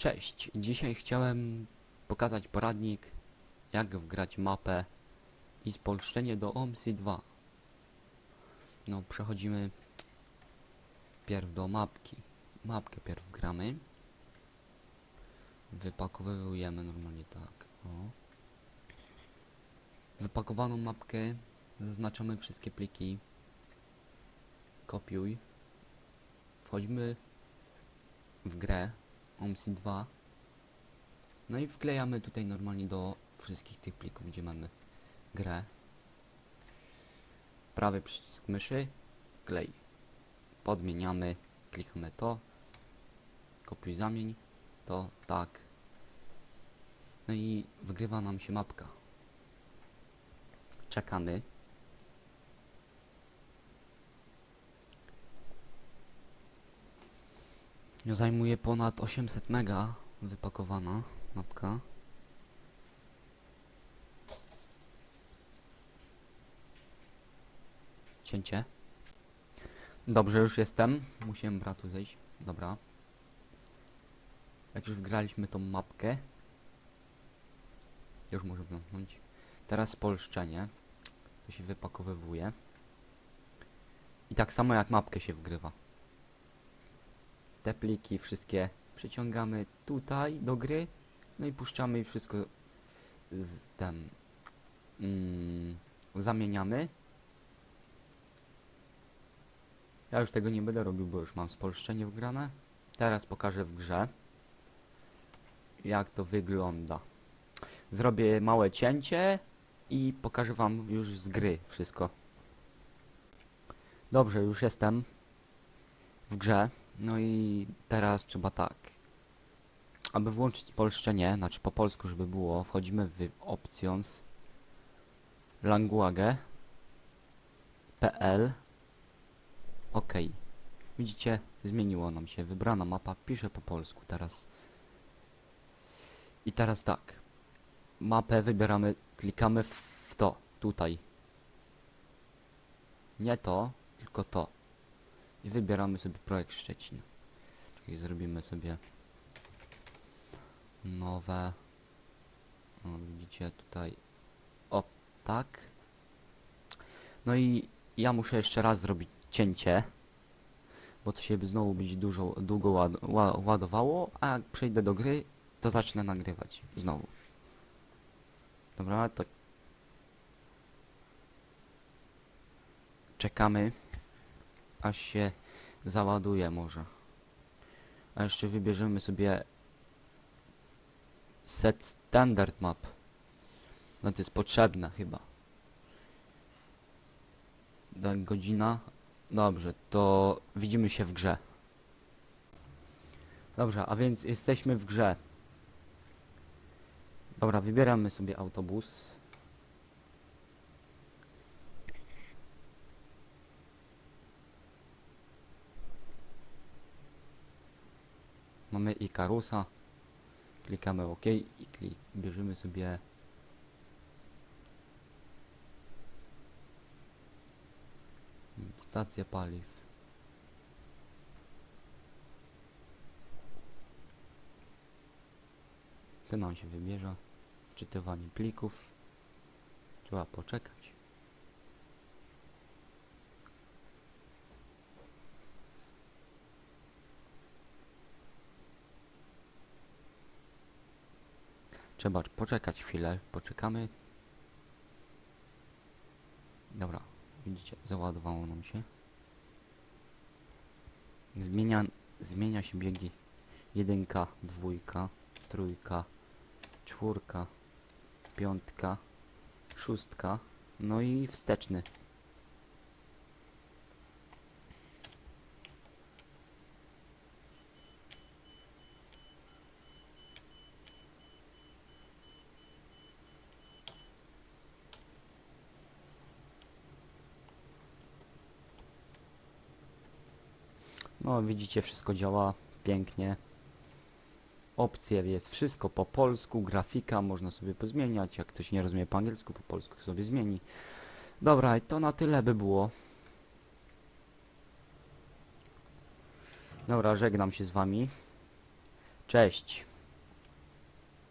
Cześć, dzisiaj chciałem pokazać poradnik jak wgrać mapę i spolszczenie do OMSI 2. No przechodzimy pierw do mapki. Mapkę pierw gramy. Wypakowujemy normalnie tak. O. Wypakowaną mapkę zaznaczamy wszystkie pliki. Kopiuj. Wchodzimy w grę OMSI 2 no i wklejamy tutaj normalnie do wszystkich tych plików, gdzie mamy grę. Prawy przycisk myszy klej podmieniamy klikamy to. Kopiuj zamień to tak. No i wygrywa nam się mapka. Czekamy Zajmuje ponad 800 mega wypakowana mapka. Cięcie. Dobrze, już jestem. Musiałem bratu zejść. Dobra. Jak już wgraliśmy tą mapkę. Już może włąknąć. Teraz spolszczenie. To się wypakowywuje. I tak samo jak mapkę się wgrywa te pliki wszystkie przyciągamy tutaj do gry no i puszczamy i wszystko z ten mm, zamieniamy. Ja już tego nie będę robił, bo już mam spolszczenie wgrane. Teraz pokażę w grze jak to wygląda. Zrobię małe cięcie i pokażę wam już z gry wszystko. Dobrze, już jestem w grze no i teraz trzeba tak. Aby włączyć polszczenie, znaczy po polsku, żeby było, wchodzimy w options language pl OK. Widzicie, zmieniło nam się. Wybrana mapa pisze po polsku teraz. I teraz tak. Mapę wybieramy, klikamy w to, tutaj. Nie to, tylko to i wybieramy sobie projekt Szczecin. Czyli zrobimy sobie nowe. O, widzicie tutaj. O, tak. No i ja muszę jeszcze raz zrobić cięcie, bo to się by znowu być dużo, długo ład, ła, ładowało, a jak przejdę do gry, to zacznę nagrywać znowu. Dobra, to czekamy aż się załaduje może. A jeszcze wybierzemy sobie set standard map. No to jest potrzebne chyba. Tak, godzina. Dobrze, to widzimy się w grze. Dobrze, a więc jesteśmy w grze. Dobra, wybieramy sobie autobus. Mamy Ikarusa. Klikamy OK i klik, bierzemy sobie stację paliw. To nam się wybierze. Wczytywanie plików. Trzeba poczekać. Trzeba poczekać chwilę, poczekamy. Dobra, widzicie, załadowało nam się. Zmienia, zmienia się biegi. Jedynka, dwójka, trójka, czwórka, piątka, szóstka, no i wsteczny. No widzicie, wszystko działa pięknie. Opcje jest wszystko po polsku, grafika można sobie pozmieniać. Jak ktoś nie rozumie po angielsku, po polsku sobie zmieni. Dobra, i to na tyle by było. Dobra, żegnam się z wami. Cześć.